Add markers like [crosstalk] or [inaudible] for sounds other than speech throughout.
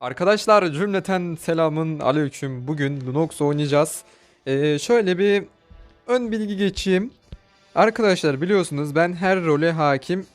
Arkadaşlar cümleten selamın aleyküm. Bugün Lunox oynayacağız. Ee, şöyle bir ön bilgi geçeyim. Arkadaşlar biliyorsunuz ben her role hakim.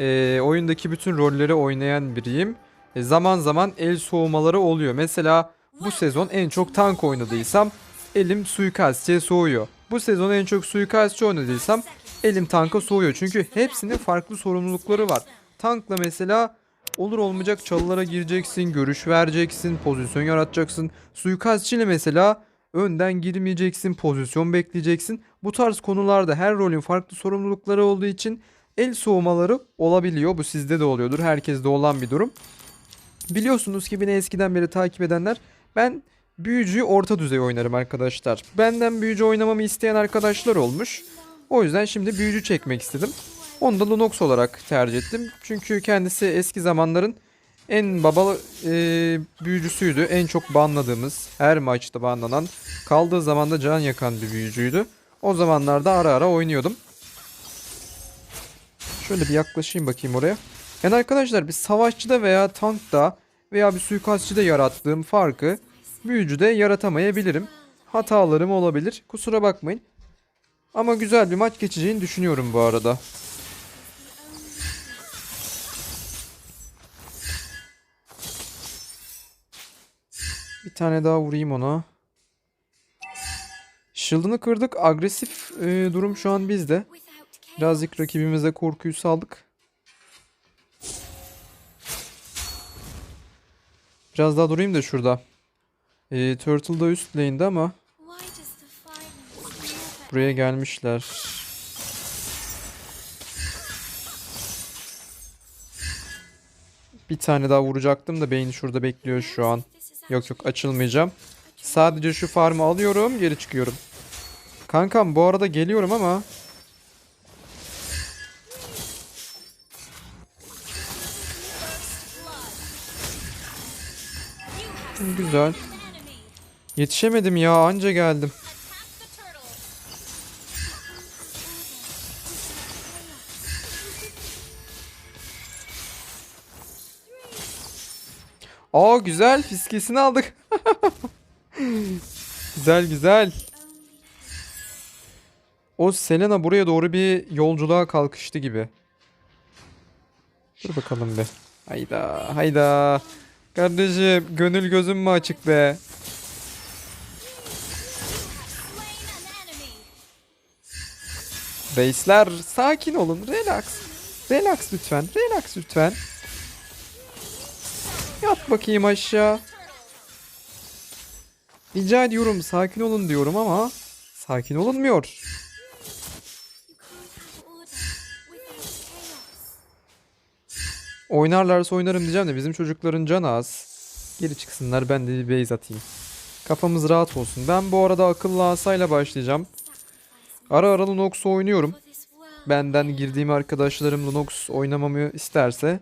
Ee, oyundaki bütün rolleri oynayan biriyim. E, zaman zaman el soğumaları oluyor. Mesela bu sezon en çok tank oynadıysam elim suikastçıya soğuyor. Bu sezon en çok suikastçı oynadıysam elim tanka soğuyor. Çünkü hepsinin farklı sorumlulukları var. Tankla mesela olur olmayacak çalılara gireceksin, görüş vereceksin, pozisyon yaratacaksın. Suikastçıyla mesela önden girmeyeceksin, pozisyon bekleyeceksin. Bu tarz konularda her rolün farklı sorumlulukları olduğu için el soğumaları olabiliyor. Bu sizde de oluyordur. Herkeste olan bir durum. Biliyorsunuz ki beni eskiden beri takip edenler ben büyücüyü orta düzey oynarım arkadaşlar. Benden büyücü oynamamı isteyen arkadaşlar olmuş. O yüzden şimdi büyücü çekmek istedim. Onu da Lunox olarak tercih ettim. Çünkü kendisi eski zamanların en baba e, büyücüsüydü. En çok banladığımız, her maçta banlanan, kaldığı zaman da can yakan bir büyücüydü. O zamanlarda ara ara oynuyordum. Şöyle bir yaklaşayım bakayım oraya. Yani arkadaşlar bir savaşçıda veya tankta veya bir suikastçıda yarattığım farkı büyücüde yaratamayabilirim. Hatalarım olabilir. Kusura bakmayın. Ama güzel bir maç geçeceğini düşünüyorum bu arada. Bir tane daha vurayım ona. Shield'ını kırdık. Agresif e, durum şu an bizde. Birazcık rakibimize korkuyu saldık. Biraz daha durayım da şurada. E, Turtle da üst lane'de ama buraya gelmişler. Bir tane daha vuracaktım da beyni şurada bekliyor şu an. Yok yok açılmayacağım. Sadece şu farmı alıyorum geri çıkıyorum. Kankam bu arada geliyorum ama. Güzel. Yetişemedim ya anca geldim. Aa güzel fiskesini aldık. [laughs] güzel güzel. O Selena buraya doğru bir yolculuğa kalkıştı gibi. Dur bakalım be. Hayda hayda. Kardeşim gönül gözüm mü açık be? Reisler sakin olun relax. Relax lütfen relax lütfen. Yat bakayım aşağı. Rica ediyorum sakin olun diyorum ama sakin olunmuyor. Oynarlarsa oynarım diyeceğim de bizim çocukların canı az. Geri çıksınlar ben de bir base atayım. Kafamız rahat olsun. Ben bu arada akıllı asayla başlayacağım. Ara ara Lunox oynuyorum. Benden girdiğim arkadaşlarım Lunox oynamamı isterse,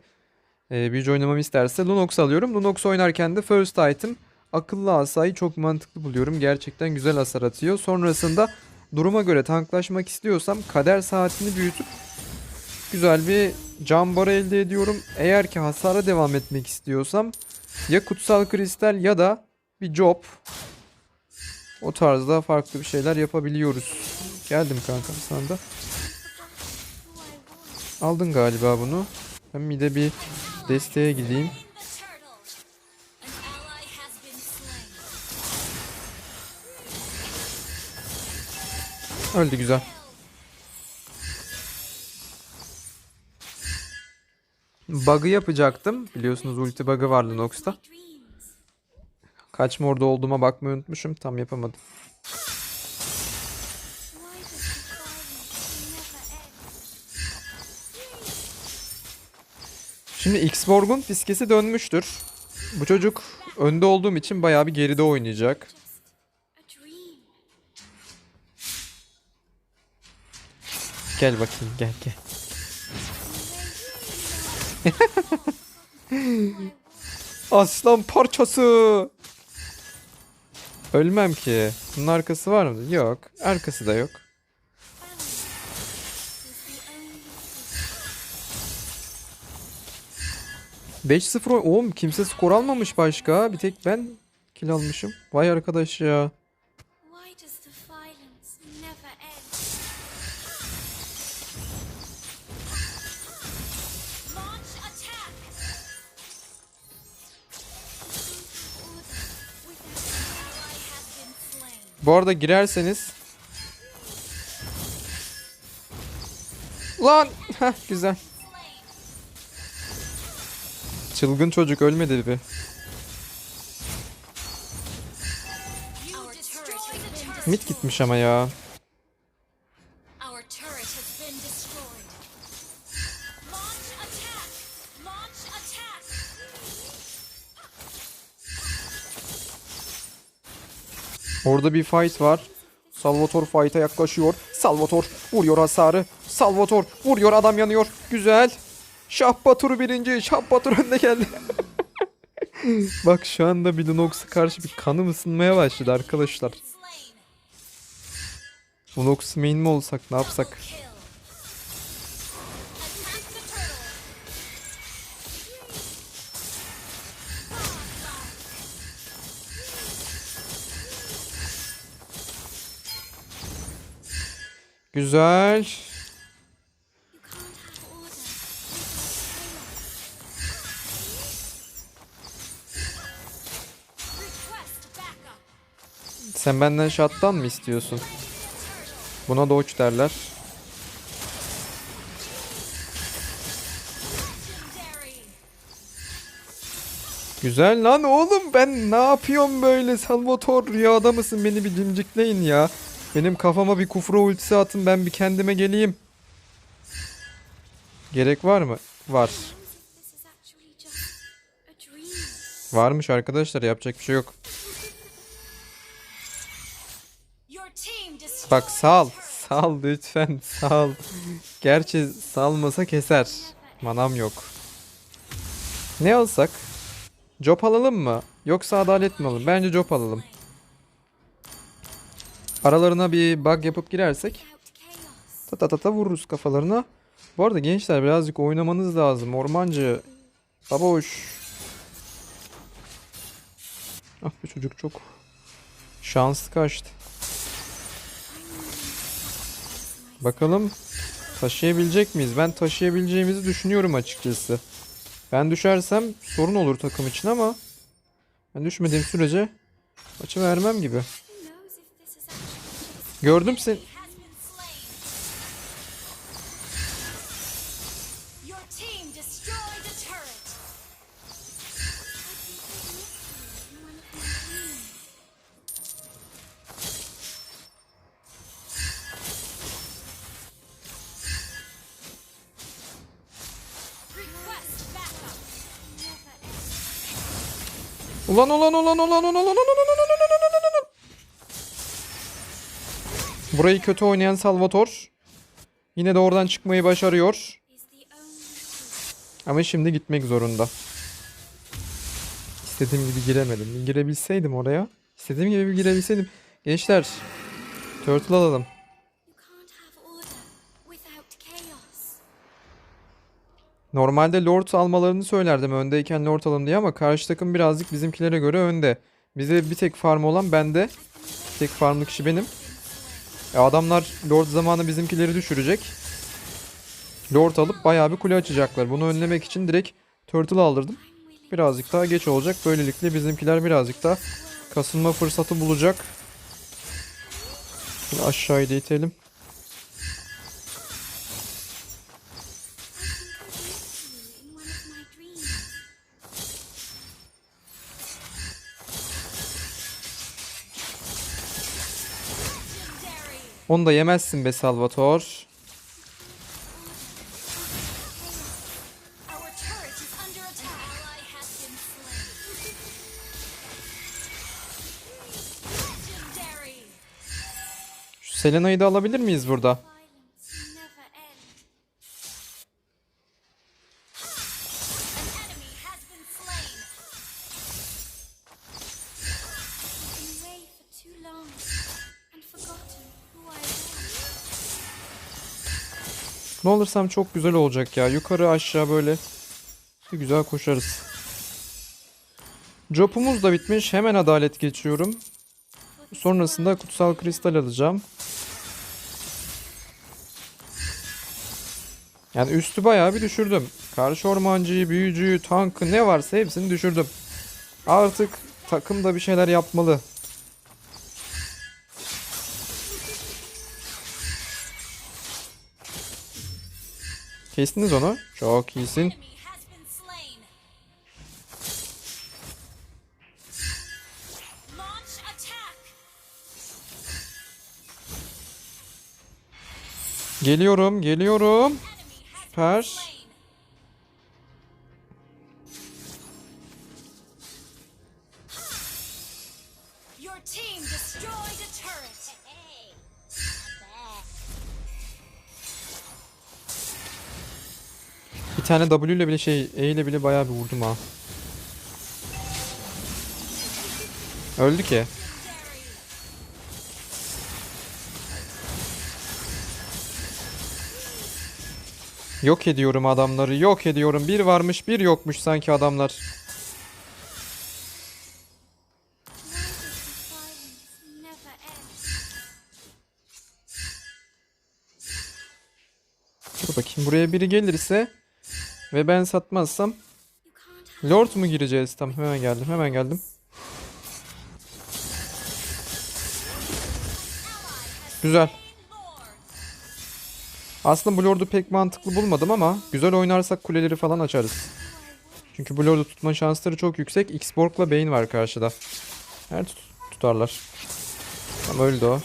e, büyücü oynamamı isterse Lunox alıyorum. Lunox oynarken de first item akıllı asayı çok mantıklı buluyorum. Gerçekten güzel hasar atıyor. Sonrasında duruma göre tanklaşmak istiyorsam kader saatini büyütüp güzel bir can barı elde ediyorum. Eğer ki hasara devam etmek istiyorsam ya kutsal kristal ya da bir job o tarzda farklı bir şeyler yapabiliyoruz. Geldim kankam sana da. Aldın galiba bunu. Ben bir de bir desteğe gideyim. Öldü güzel. Bug'ı yapacaktım. Biliyorsunuz ulti bug'ı var Lunox'ta. Kaç morda olduğuma bakmayı unutmuşum. Tam yapamadım. Şimdi X-Borg'un fiskesi dönmüştür. Bu çocuk önde olduğum için bayağı bir geride oynayacak. Gel bakayım gel gel. [laughs] Aslan parçası. Ölmem ki. Bunun arkası var mı? Yok. Arkası da yok. 5-0 oğlum kimse skor almamış başka. Bir tek ben kill almışım. Vay arkadaş ya. Bu arada girerseniz Lan! [laughs] Heh, güzel. Çılgın çocuk ölmedi be. Mid gitmiş ama ya. Orada bir fight var. Salvator fight'a yaklaşıyor. Salvator vuruyor hasarı. Salvator vuruyor adam yanıyor. Güzel. Şah Batur birinci. Şah Batur önde geldi. [laughs] Bak şu anda bir Lunox'a karşı bir kanım ısınmaya başladı arkadaşlar. Lunox main mi olsak ne yapsak? Güzel. Sen benden shot'tan mı istiyorsun? Buna dodge derler. Güzel lan oğlum ben ne yapıyorum böyle Salvatore rüyada mısın beni bir cimcikleyin ya. Benim kafama bir kufra ultisi atın ben bir kendime geleyim. Gerek var mı? Var. Varmış arkadaşlar yapacak bir şey yok. Bak sal. Sal lütfen sal. Gerçi salmasa keser. Manam yok. Ne alsak? Job alalım mı? Yoksa adalet mi alalım? Bence job alalım. Aralarına bir bug yapıp girersek ta ta ta ta vururuz kafalarına. Bu arada gençler birazcık oynamanız lazım. Ormancı. Baboş. Ah bu çocuk çok şanslı kaçtı. Bakalım taşıyabilecek miyiz? Ben taşıyabileceğimizi düşünüyorum açıkçası. Ben düşersem sorun olur takım için ama ben düşmediğim sürece maçı vermem gibi. Gördüm seni. Ulan ulan ulan ulan ulan ulan ulan ulan ulan ulan. Burayı kötü oynayan Salvator yine de oradan çıkmayı başarıyor. Ama şimdi gitmek zorunda. İstediğim gibi giremedim. Girebilseydim oraya. İstediğim gibi girebilseydim. Gençler. Turtle alalım. Normalde Lord almalarını söylerdim öndeyken Lord alın diye ama karşı takım birazcık bizimkilere göre önde. Bize bir tek farm olan bende. Tek farmlı kişi benim. E adamlar Lord zamanı bizimkileri düşürecek. Lord alıp bayağı bir kule açacaklar. Bunu önlemek için direkt Turtle aldırdım. Birazcık daha geç olacak. Böylelikle bizimkiler birazcık daha kasılma fırsatı bulacak. Şimdi aşağıya itelim. Onu da yemezsin be Salvator. Selena'yı da alabilir miyiz burada? Am. Ne olursam çok güzel olacak ya. Yukarı aşağı böyle. Bir güzel koşarız. Jopumuz da bitmiş. Hemen adalet geçiyorum. Sonrasında kutsal kristal alacağım. Yani üstü bayağı bir düşürdüm. Karşı ormancıyı, büyücüyü, tankı ne varsa hepsini düşürdüm. Artık takım da bir şeyler yapmalı. Kestiniz onu. Çok iyisin. Geliyorum, geliyorum. Süper. Tane W ile bile şey E ile bile bayağı bir vurdum ha. Öldü ki. Yok ediyorum adamları. Yok ediyorum. Bir varmış, bir yokmuş sanki adamlar. Dur bakayım buraya biri gelirse ve ben satmazsam Lord mu gireceğiz? Tamam hemen geldim. Hemen geldim. Güzel. Aslında bu Lord'u pek mantıklı bulmadım ama güzel oynarsak kuleleri falan açarız. Çünkü bu Lord'u tutma şansları çok yüksek. X-Borg'la Bane var karşıda. Her tut tutarlar. Ama öldü o.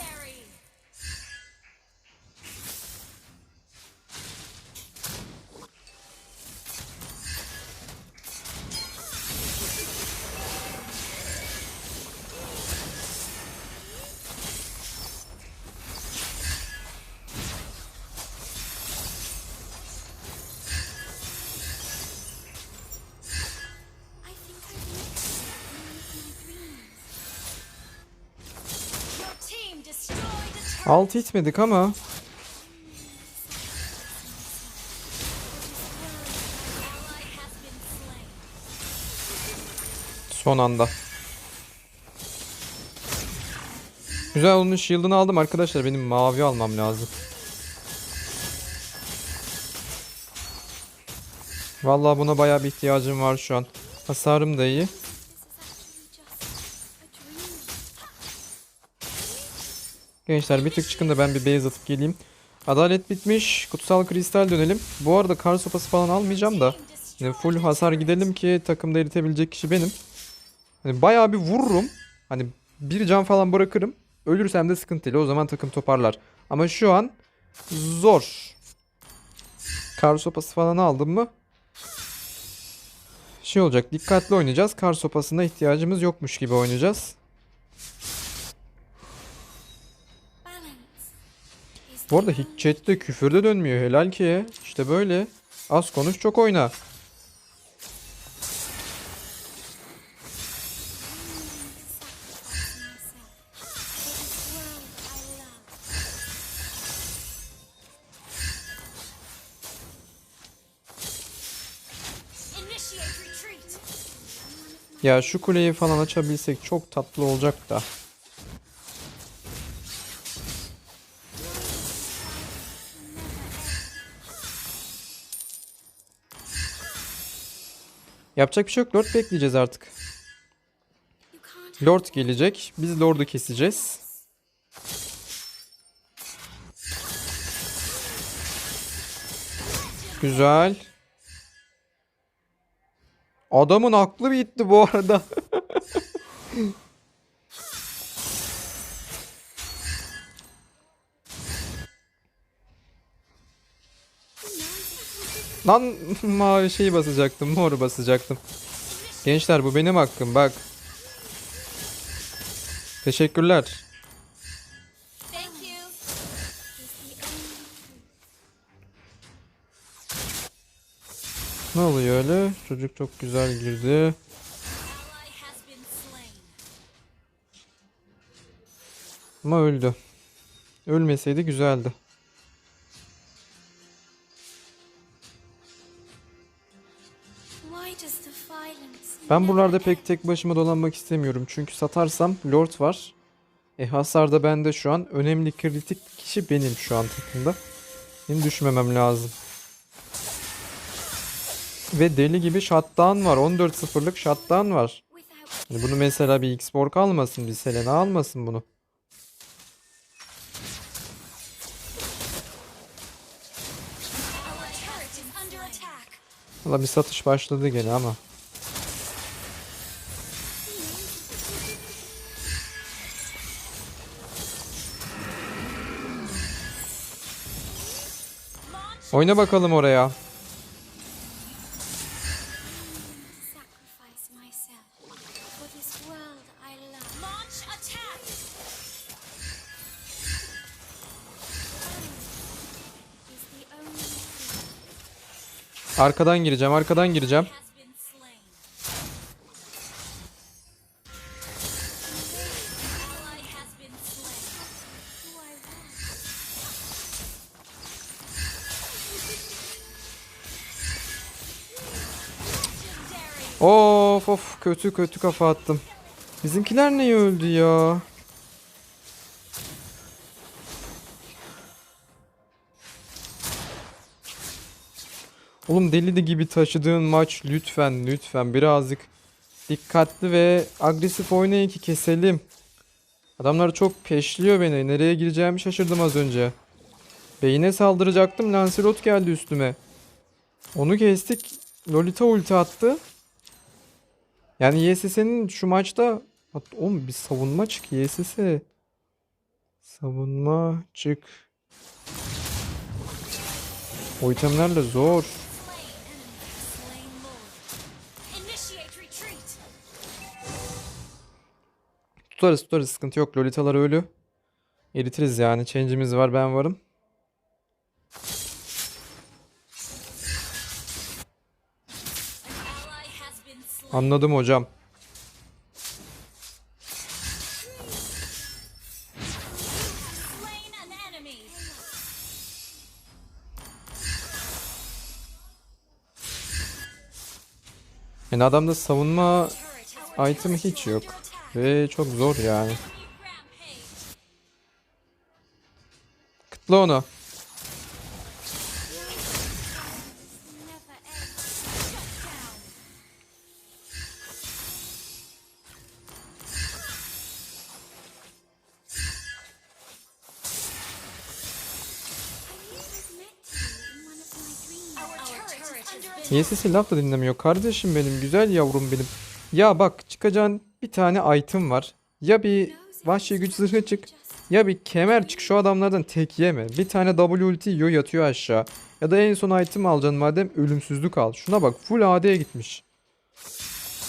Alt itmedik ama son anda. Güzel onun shield'ını aldım arkadaşlar. Benim mavi almam lazım. Vallahi buna bayağı bir ihtiyacım var şu an. Hasarım da iyi. Gençler bir tık çıkın da ben bir base atıp geleyim. Adalet bitmiş. Kutsal kristal dönelim. Bu arada kar sopası falan almayacağım da. Destroyed full hasar gidelim ki takımda eritebilecek kişi benim. Hani bayağı bir vururum. Hani bir can falan bırakırım. Ölürsem de sıkıntı. O zaman takım toparlar. Ama şu an zor. Kar sopası falan aldım mı? Şey olacak. Dikkatli oynayacağız. Kar sopasına ihtiyacımız yokmuş gibi oynayacağız. Bu arada hiç chatte küfür de dönmüyor. Helal ki. İşte böyle. Az konuş çok oyna. Ya şu kuleyi falan açabilsek çok tatlı olacak da. Yapacak bir şey yok. Lord bekleyeceğiz artık. Lord gelecek. Biz Lord'u keseceğiz. Güzel. Adamın aklı bitti bu arada. [laughs] Lan [laughs] mavi şeyi basacaktım, mor basacaktım. Gençler bu benim hakkım bak. Teşekkürler. Ne oluyor öyle? Çocuk çok güzel girdi. Ama öldü. Ölmeseydi güzeldi. Ben buralarda pek tek başıma dolanmak istemiyorum. Çünkü satarsam Lord var. E hasarda bende şu an. Önemli kritik kişi benim şu an takımda. Benim düşmemem lazım. Ve deli gibi shutdown var. 14-0'lık shutdown var. Yani bunu mesela bir X-Borg almasın, bir Selena almasın bunu. Valla bir satış başladı gene ama. The only thing Arkadan gireceğim, arkadan gireceğim. Of of kötü kötü kafa attım. Bizimkiler niye öldü ya? Oğlum deli gibi taşıdığın maç lütfen lütfen birazcık dikkatli ve agresif oynayın ki keselim. Adamlar çok peşliyor beni. Nereye gireceğimi şaşırdım az önce. Beyine saldıracaktım. Lancelot geldi üstüme. Onu kestik. Lolita ulti attı. Yani YSS'nin şu maçta oğlum bir savunma çık YSS. Savunma çık. O itemlerle zor. Tutarız tutarız sıkıntı yok. Lolitalar ölü. Eritiriz yani. Change'imiz var ben varım. An ally has been slain. Anladım hocam. Yani adamda savunma item hiç yok. Ve çok zor yani. Kıtla onu. YSS laf da dinlemiyor. Kardeşim benim, güzel yavrum benim. Ya bak çıkacağın bir tane item var. Ya bir vahşi güç zırhı çık. Ya bir kemer çık şu adamlardan tek yeme. Bir tane W ulti yiyor yatıyor aşağı. Ya da en son item alacaksın madem ölümsüzlük al. Şuna bak full AD'ye gitmiş.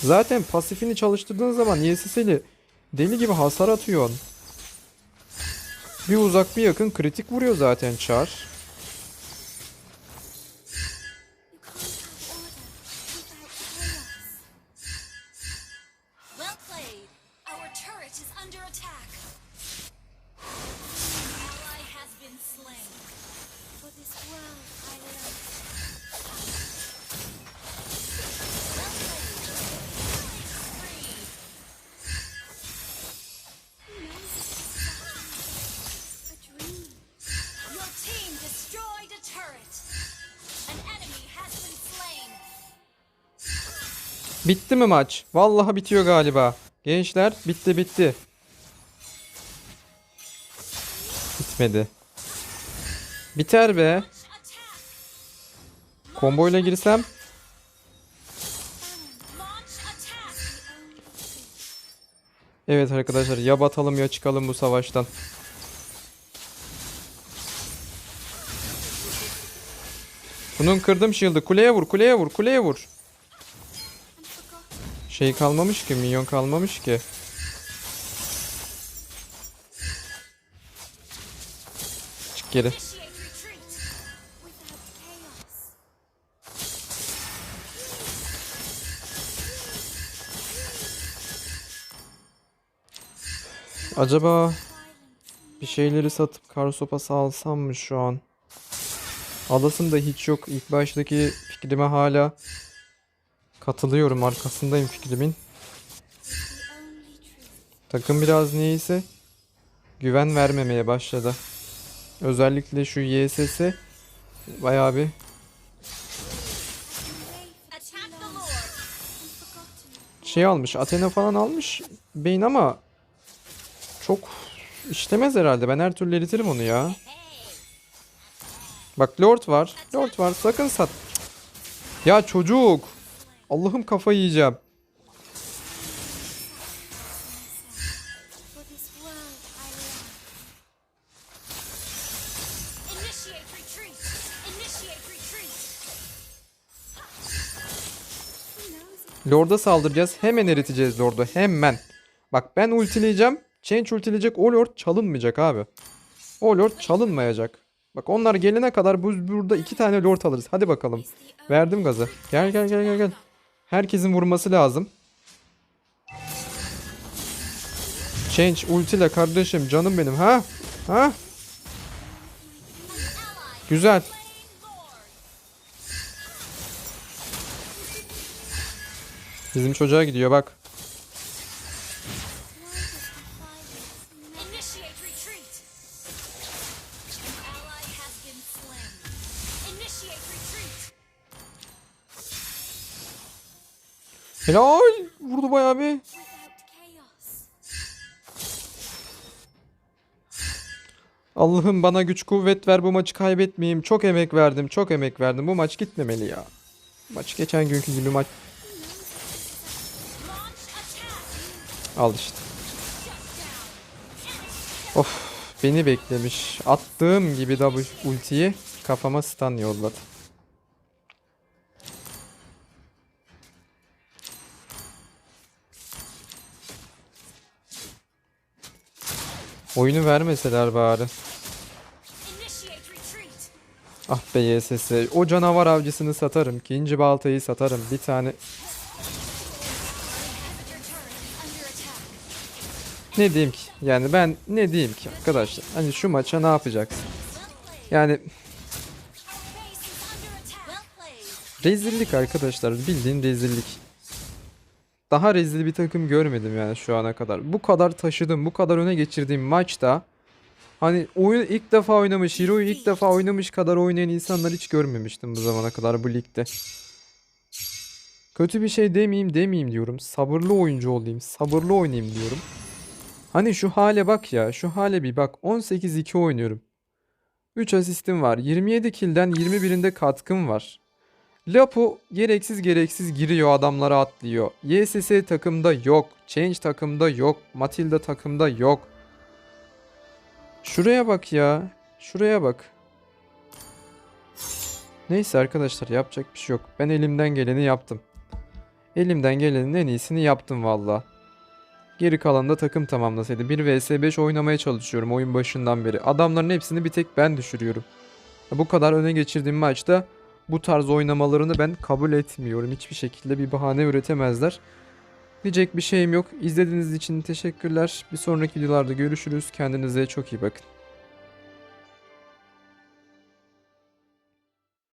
Zaten pasifini çalıştırdığın zaman YSS'li deli gibi hasar atıyorsun. Bir uzak bir yakın kritik vuruyor zaten Char. Under attack. An ally has been slain. For this world I love. Bitti mi maç? Vallahi bitiyor galiba. Gençler bitti bitti. Bitmedi. Biter be. Komboyla girsem. Evet arkadaşlar ya batalım ya çıkalım bu savaştan. Bunun kırdım shield'ı. Kuleye vur, kuleye vur, kuleye vur. Şey kalmamış ki, minyon kalmamış ki. Geri. Acaba bir şeyleri satıp kar sopası alsam mı şu an? Alasım da hiç yok. İlk baştaki fikrime hala Katılıyorum arkasındayım fikrimin. Takım biraz niyeyse güven vermemeye başladı. Özellikle şu YSS bayağı bir şey almış. Athena falan almış. Beyin ama çok işlemez herhalde. Ben her türlü eritirim onu ya. Bak Lord var. Lord var. Sakın sat. Ya çocuk. Allah'ım kafayı yiyeceğim. Lord'a saldıracağız. Hemen eriteceğiz Lord'u. Hemen. Bak ben ultileyeceğim. Change ultileyecek. O Lord çalınmayacak abi. O Lord çalınmayacak. Bak onlar gelene kadar biz burada iki tane Lord alırız. Hadi bakalım. Verdim gazı. Gel gel gel gel gel. Herkesin vurması lazım. Change ultiyle kardeşim canım benim ha? Ha? Güzel. Bizim çocuğa gidiyor bak. Helal. Vurdu bayağı bir. Allah'ım bana güç kuvvet ver bu maçı kaybetmeyeyim. Çok emek verdim, çok emek verdim. Bu maç gitmemeli ya. Maç geçen günkü gibi maç. Al işte. Of beni beklemiş. Attığım gibi da bu ultiyi kafama stun yolladı. Oyunu vermeseler bari. Ah be YSS. O canavar avcısını satarım. İkinci baltayı satarım. Bir tane ne diyeyim ki? Yani ben ne diyeyim ki arkadaşlar? Hani şu maça ne yapacaksın? Yani rezillik arkadaşlar. Bildiğin rezillik. Daha rezil bir takım görmedim yani şu ana kadar. Bu kadar taşıdım, bu kadar öne geçirdiğim maçta hani oyunu ilk defa oynamış, Hero'yu ilk defa oynamış kadar oynayan insanlar hiç görmemiştim bu zamana kadar bu ligde. Kötü bir şey demeyeyim demeyeyim diyorum. Sabırlı oyuncu olayım, sabırlı oynayayım diyorum. Hani şu hale bak ya, şu hale bir bak. 18-2 oynuyorum. 3 asistim var. 27 kill'den 21'inde katkım var. Lapo gereksiz gereksiz giriyor adamlara atlıyor. YSS takımda yok. Change takımda yok. Matilda takımda yok. Şuraya bak ya. Şuraya bak. Neyse arkadaşlar yapacak bir şey yok. Ben elimden geleni yaptım. Elimden gelenin en iyisini yaptım valla. Geri kalan da takım tamamlasaydı. 1 vs 5 oynamaya çalışıyorum oyun başından beri. Adamların hepsini bir tek ben düşürüyorum. Bu kadar öne geçirdiğim maçta bu tarz oynamalarını ben kabul etmiyorum. Hiçbir şekilde bir bahane üretemezler. Diyecek bir şeyim yok. İzlediğiniz için teşekkürler. Bir sonraki videolarda görüşürüz. Kendinize çok iyi bakın.